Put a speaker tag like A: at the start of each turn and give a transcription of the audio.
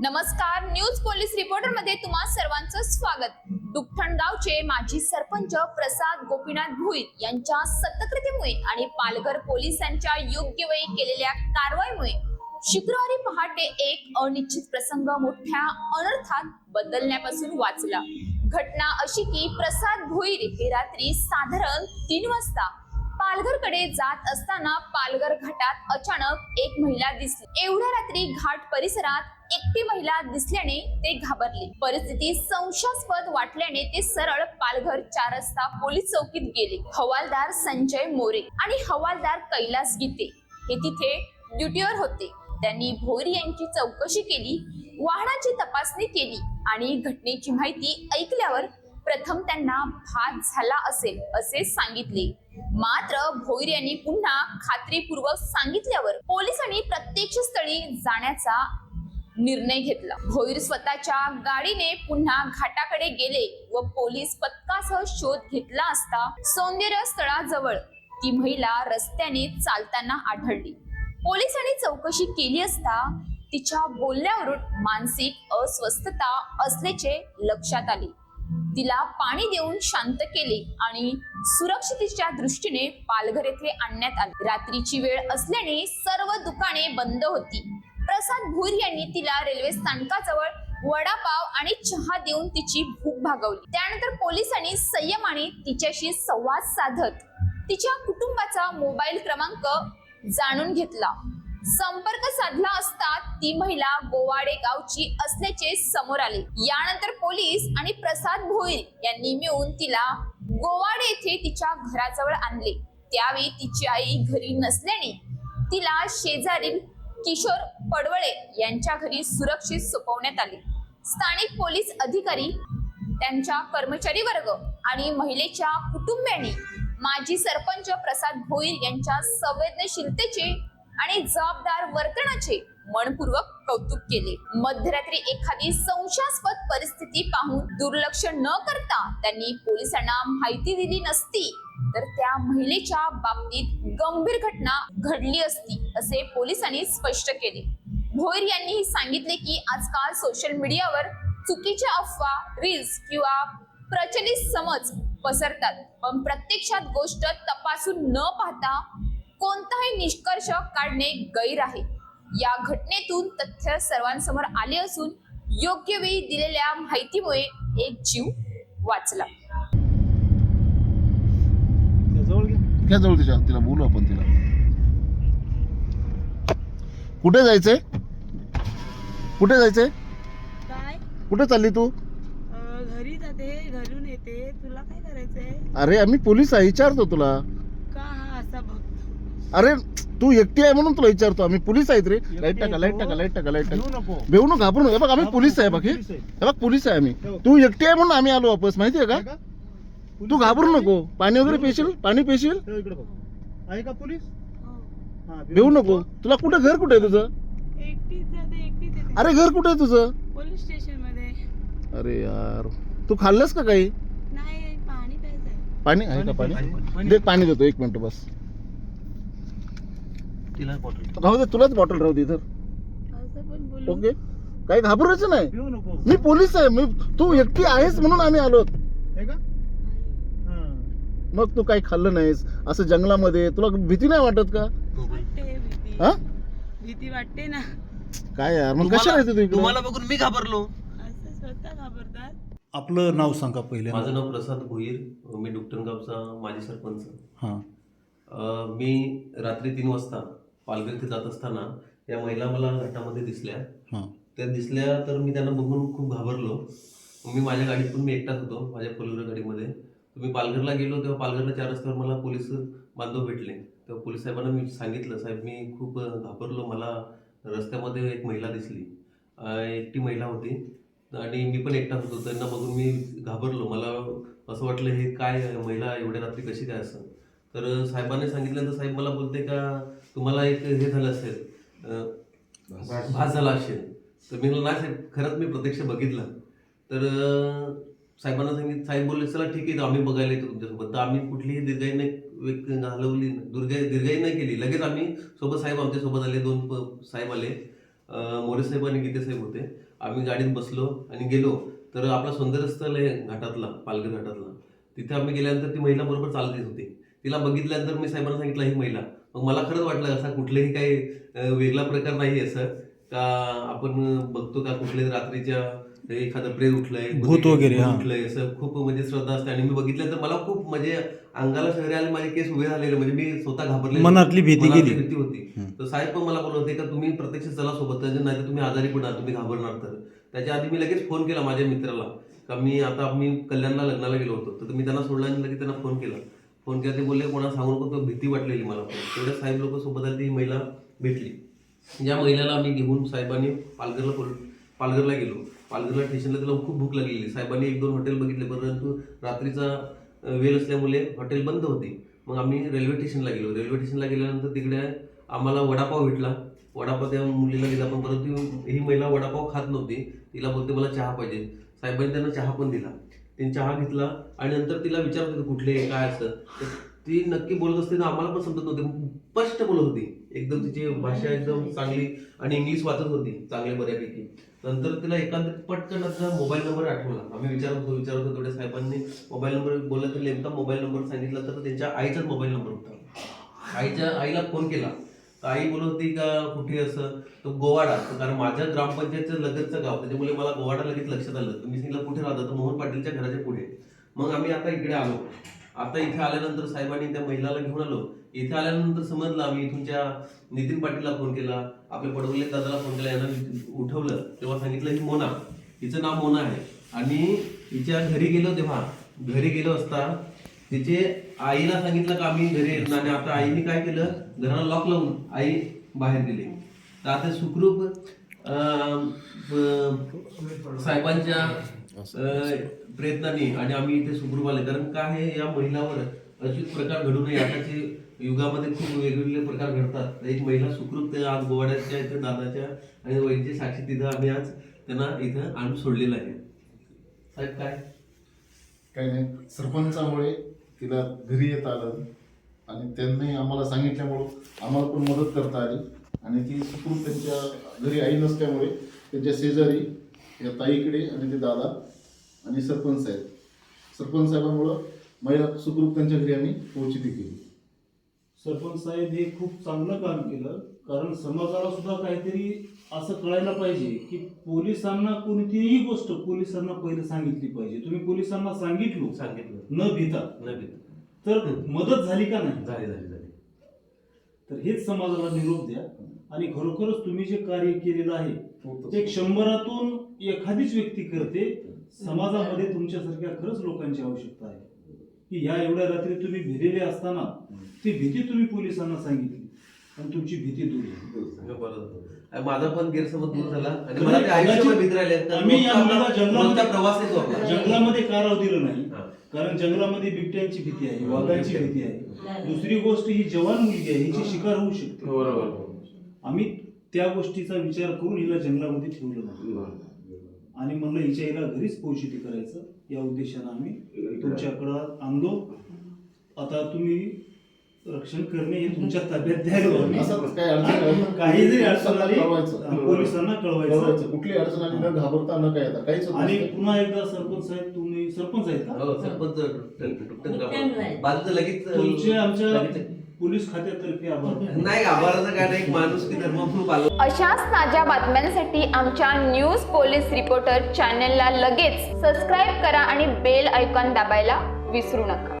A: नमस्कार news police रिपोर्टरमध्ये तुम्हा सर्वांचं स्वागत. दुपठण गावचे माजी सरपंच प्रसाद गोपीनाथ भुईर यांच्या सतकृतीमुळे आणि पालघर पोलिसांच्या योग्य वेळी केलेल्या कारवाईमुळे शुक्रवारी पहाटे एक अनिश्चित प्रसंग मोठ्या अनर्थात बदलण्यापासून वाचला. घटना अशी की प्रसाद भुईर हे रात्री साधारण तीन वाजता पालघरकडे जात असताना पालघर घाटात अचानक एक महिला दिसली. एवढ्या रात्री घाट परिसरात एकटी महिला दिसल्याने ते घाबरले. परिस्थिती संशयास्पद वाटल्याने ते सरळ पालघर चार रस्ता पोलीस चौकीत गेले. हवालदार संजय मोरे आणि हवालदार कैलास गीते हे तिथे ड्युटीवर होते. त्यांनी भोरी यांची चौकशी केली वाहनाची तपासणी केली आणि घटनेची माहिती ऐकल्यावर प्रथम त्यांना भात झाला असेल असे सांगितले. मात्र भोईर यांनी पुन्हा खात्रीपूर्वक सांगितल्यावर पोलिसांनी प्रत्यक्ष स्थळी जाण्याचा निर्णय घेतला. भोईर स्वतःच्या गाडीने पुन्हा घाटाकडे गेले व पोलीस पथकासह शोध घेतला असता सौंदर्य स्थळाजवळ ती महिला रस्त्याने चालताना आढळली. पोलिसांनी चौकशी केली असता तिच्या बोलण्यावरून मानसिक अस्वस्थता असल्याचे लक्षात आले. तिला पाणी देऊन शांत केले आणि सुरक्षितेच्या दृष्टीने पालघर येथे आणण्यात आले. रात्रीची वेळ असल्याने सर्व दुकाने बंद होती. प्रसाद भूर यांनी तिला रेल्वे स्थानकाजवळ वडापाव आणि चहा देऊन तिची भूक भागवली. त्यानंतर पोलिसांनी संयमाने तिच्याशी संवाद साधत तिच्या कुटुंबाचा मोबाईल क्रमांक जाणून घेतला. संपर्क साधला असता ती महिला गोवाडे गावची असल्याचे समोर आले. यानंतर पोलीस आणि प्रसाद भोईर यांनी मिळून तिला गोवाडे येथे तिच्या घराजवळ आणले. त्यावेळी तिची आई घरी नसल्याने तिला शेजारील किशोर पडवळे यांच्या घरी सुरक्षित सोपवण्यात आले. स्थानिक पोलीस अधिकारी त्यांच्या कर्मचारी वर्ग आणि महिलेच्या कुटुंबियांनी माजी सरपंच प्रसाद भोईर यांच्या संवेदनशीलतेचे आणि जबाबदार वर्तनाचे मनपूर्वक कौतुक केले. मध्यरात्री एखादी संशयास्पद परिस्थिती पाहून दुर्लक्ष न करता त्यांनी पोलिसांना माहिती दिली नसती तर त्या महिलेच्या बाबतीत गंभीर घटना घडली असती असे पोलिसांनी स्पष्ट केले. भोईर यांनीही सांगितले की आजकाल सोशल मीडियावर चुकीच्या अफवा रील्स किंवा प्रचलित समज पसरतात. पण प्रत्यक्षात गोष्ट तपासून न पाहता कोणताही निष्कर्ष काढणे गैर आहे. या घटनेतून तथ्य सर्वांसमोर आले असून योग्य वेळी दिलेल्या माहितीमुळे एक जीव वाचला.
B: जवळ
C: तिला बोलू आपण तिला. कुठे जायचंय? कुठे जायचंय?
D: काय?
C: कुठे चालली तू?
D: अं, घरी जाते घरून येते. तुला काय करायचंय?
C: अरे आम्ही पोलीस आहे विचारतो तुला.
D: का हा असा
C: अरे तू एकटी आहे म्हणून तुला विचारतो. आम्ही पोलीस आहेत रे. लाइट टाका लाइट टाका लाइट टाका
B: लाइट
C: टाका.
B: नको.
C: भेऊ नको घाबरू नका. हे बघ आम्ही पोलीस आहे हे.
B: पोलीस आहे.
C: हे बघ पोलीस आहे आम्ही. तू एकटी आहे म्हणून आम्ही आलो वापस माहितीये का?
B: आहे का?
C: तू घाबरू? नको. पाणी वगैरे पेशील. पाणी पेशील?
B: ठेव इकडे बघ. आहे का पोलीस?
D: हो.
B: हा,
C: भेऊ नको. तुला कुठे घर कुठे आहे तुझं?
D: एकटीच
C: अरे घर कुठे आहे तुझं?
D: पोलीस स्टेशनमध्ये
C: अरे यार. तू खाल्लंस का काही?
D: नाही पाणी प्यायचंय.
C: पाणी? आहे का पाणी?
B: पाणी-
C: दे पाणी देतो एक मिनिट बस.
B: तिला बॉटल
C: राहू दे तुलाच बॉटल राहू दे इथं.
D: असं पण बोलू?
C: ओके? काही घाबरायचं नाही.
B: नको.
C: मी पोलीस आहे मी तू एकटी आहेस म्हणून आम्ही आलो.
B: आहे का? हा.
C: मग तू काही खाल्लं नाहीस असं जंगलामध्ये तुला भीती नाही वाटत का?
D: वाटते भीती.
C: हा?
D: भीती वाटते ना.
C: काय यार? मग
E: तुम्हाला-
C: कशा राहायचं तू इकडे?
E: तुम्हाला बघून मी घाबरलो.
D: असं स्वतः घाबरतात.
B: आपलं नाव सांगा पहिले
E: माझं नाव प्रसाद भोईर. मी डुकटनगावचा माजी सरपंच.
B: हा.
E: अं, मी रात्री तीन वाजता पालघर इथे जात असताना या महिला मला घाटामध्ये दिसल्या.
B: हा.
E: त्या दिसल्या तर मी त्यांना बघून खूप घाबरलो. मग मी माझ्या गाडीत पण मी एकटाच होतो माझ्या फोर गाडीमध्ये. तर मी पालघरला गेलो तेव्हा पालघरला चार रस्त्यावर मला पोलीस बांधव भेटले. तेव्हा पोलीस साहेबांना मी सांगितलं साहेब मी खूप घाबरलो. मला रस्त्यामध्ये एक महिला दिसली. एकटी महिला होती. आणि मी पण एकटा होतो. त्यांना बघून मी घाबरलो. मला असं वाटलं हे काय महिला एवढ्या रात्री कशी काय असं? तर साहेबांनी सांगितल्यानंतर साहेब मला बोलते का तुम्हाला एक हे झालं असेल भास. झाला असेल. तर मी नाही साहेब खरंच मी प्रत्यक्ष बघितलं. तर साहेबांना सांगितलं साहेब बोलले चला ठीक आहे आम्ही बघायला येतो तुमच्यासोबत. तर आम्ही कुठलीही दीर्घाई नाही घालवली दुर्गाई दीर्घाई नाही केली. लगेच आम्ही सोबत साहेब आमच्यासोबत आले दोन प- साहेब आले. मोरे साहेब आणि गीते साहेब होते. आम्ही गाडीत बसलो आणि गेलो. तर आपला सौंदर्यस्थळ आहे घाटातला पालघर घाटातला. तिथे आम्ही गेल्यानंतर ती महिला बरोबर चालत होती. तिला बघितल्यानंतर मी साहेबांना सांगितलं ही महिला. मग मला खरंच वाटलं असा कुठलेही काही वेगळा प्रकार नाही असं का आपण बघतो का कुठल्या रात्रीच्या एखादं प्रेत उठलंय
B: भूत वगैरे.
E: उठलंय असं खूप म्हणजे श्रद्धा असते. आणि मी बघितल्यानंतर मला खूप म्हणजे अंगाला शहरे आले माझे केस उभे झालेले म्हणजे मी स्वतः घाबरले
B: मनातली भीती गेली.
E: भीती होती. तर साहेब पण मला बोलत होते का तुम्ही प्रत्यक्ष चला सोबत नाही तर तुम्ही आजारी पडणार तुम्ही घाबरणार तर. त्याच्या आधी मी लगेच फोन केला माझ्या मित्राला. का मी आता मी कल्याणला लग्नाला गेलो होतो तर मी त्यांना सोडला आणि लगेच त्यांना फोन केला. फोन केला ते बोलले कोणा सांगू नको भीती वाटलेली मला. तेवढ्या साहेब लोक सोबत आली ती महिला भेटली. ज्या महिलेला आम्ही घेऊन साहेबांनी पालघरला पोल- पालघरला गेलो. पालघरला स्टेशनला त्याला खूप भूक लागलेली. साहेबांनी एक दोन हॉटेल बघितले. परंतु रात्रीचा वेळ असल्यामुळे हॉटेल बंद होती. मग आम्ही रेल्वे स्टेशनला गेलो. रेल्वे स्टेशनला गेल्यानंतर तिकडे आम्हाला वडापाव भेटला. वडापाव त्या मुलीला दिला पण परंतु ही महिला वडापाव खात नव्हती. तिला बोलते मला चहा पाहिजे. साहेबांनी त्यांना चहा पण दिला. तिने चहा घेतला आणि नंतर तिला विचारत होते कुठले काय असतं तर ती नक्की बोलत असते ना आम्हाला पण समजत नव्हते. स्पष्ट बोलत होती. एकदम तिची भाषा एकदम चांगली आणि इंग्लिश वाचत होती. चांगल्या बऱ्यापैकी. नंतर तिला एकांत पटकन आता मोबाईल नंबर आठवला. आम्ही विचारत होतो विचारत होतो थोड्या साहेबांनी. मोबाईल नंबर बोलला तर नेमका मोबाईल नंबर सांगितला तर त्यांच्या आईचाच मोबाईल नंबर होता. आईच्या आईला फोन केला. तर आई बोलत होती का कुठे असं? तो गोवाडा. कारण माझ्या ग्रामपंचायतचं लगतचं गाव. त्याच्यामुळे मला गोवाडा लगेच लक्षात आलं. तर मी सांगितलं कुठे राहतं? तर मोहन पाटीलच्या घराच्या पुढे. मग आम्ही आता इकडे आलो. आता इथे आल्यानंतर साहेबांनी त्या महिलाला घेऊन आलो. इथे आल्यानंतर समजलं आम्ही तुमच्या नितीन पाटीलला फोन केला आपल्या पडवले दादाला फोन केला यांना उठवलं तेव्हा सांगितलं ही मोना हिचं नाव मोना आहे. आणि हिच्या घरी गेलो तेव्हा घरी गेलो असता तिचे आईला सांगितलं का आम्ही घरी येत नाही. आणि आता आईने काय केलं घराला लॉक लावून आई बाहेर गेली. तर आता सुखरूप साहेबांच्या प्रयत्नांनी आणि आम्ही इथे सुखरूप आले कारण काय आहे या महिलावर अचूक प्रकार घडू नये आताचे युगामध्ये खूप वेगवेगळे प्रकार घडतात. एक महिला सुखरूप त्या आज गोवाड्याच्या इथं दादाच्या आणि वैद्य साक्षी तिथं आम्ही आज त्यांना इथं आणून सोडलेलं आहे. साहेब काय?
C: काही नाही सरपंचामुळे तिला घरी येता आलं आणि त्यांनी आम्हाला सांगितल्यामुळं आम्हाला पण मदत करता आली. आणि ती सुखरूप त्यांच्या घरी आई नसल्यामुळे त्यांच्या शेजारी या ताईकडे आणि ते दादा आणि सरपंच साहेब. सरपंच साहेबांमुळं महिला सुखरूप त्यांच्या घरी आम्ही पोहोचली केली.
B: सरपंच साहेब हे खूप चांगलं काम केलं कारण समाजाला सुद्धा काहीतरी असं कळायला पाहिजे की पोलिसांना कोणतीही गोष्ट पोलिसांना पहिले सांगितली पाहिजे. तुम्ही पोलिसांना सांगितलं
E: सांगितलं.
B: न भीता.
E: नाही
B: तर मदत झाली का नाही?
E: झाली झाली झाली.
B: तर हेच समाजाला निरोप द्या. आणि खरोखरच तुम्ही जे कार्य केलेलं आहे
C: हो,
B: ते शंभरातून एखादीच व्यक्ती करते. समाजामध्ये तुमच्यासारख्या खरंच लोकांची आवश्यकता आहे. की ह्या एवढ्या रात्री तुम्ही भिलेले असताना ती भीती तुम्ही पोलिसांना सांगितली. आणि तुमची भीती दूर झाली.
E: माझा पण गैरसमज दूर झाला. आणि मला ते आयुष्यभर मित्र राहिले कारण
B: आम्ही या
E: रोजचा
B: मुलीला
E: आपला-
B: जंगलामध्ये-
E: रोजचा प्रवास आहे तो आपला.
B: जंगलामध्ये का राहू दिलं नाही.
E: हा.
B: कारण जंगलामध्ये बिबट्यांची भीती आहे वाघांची भीती आहे. दुसरी गोष्ट ही जवान मुलगी आहे हिची शिकार होऊ शकते.
E: बरोबर.
B: आम्ही त्या गोष्टीचा विचार करून हिला जंगलामध्ये ठेवलं नाही. आणि म्हणलं हिच्या हिला घरीच पोषिती करायचं या उद्देशानं आम्ही तुमच्याकडं आणलो आता तुम्ही रक्षण करणे हे तुमच्या ताब्यात द्यायला
C: काही
B: जरी अडचण आली. पोलिसांना कळवायचं.
C: कुठली अडचण आली न घाबरता न काय आता काहीच
B: आणि. पुन्हा एकदा सरपंच साहेब तुम्ही सरपंच आहेत का?
E: हो, सरपंच. बाजूचं लगेच
B: तुमचे आमच्या
E: लगेच-
B: पोलीस खात्यातर्फे आभार.
E: नाही आभाराचं काय नाही एक माणूस की धर्म पालन
A: अशाच ताज्या बातम्यांसाठी आमच्या न्यूज पोलीस रिपोर्टर चॅनलला लगेच सबस्क्राईब करा आणि बेल आयकॉन दाबायला विसरू नका.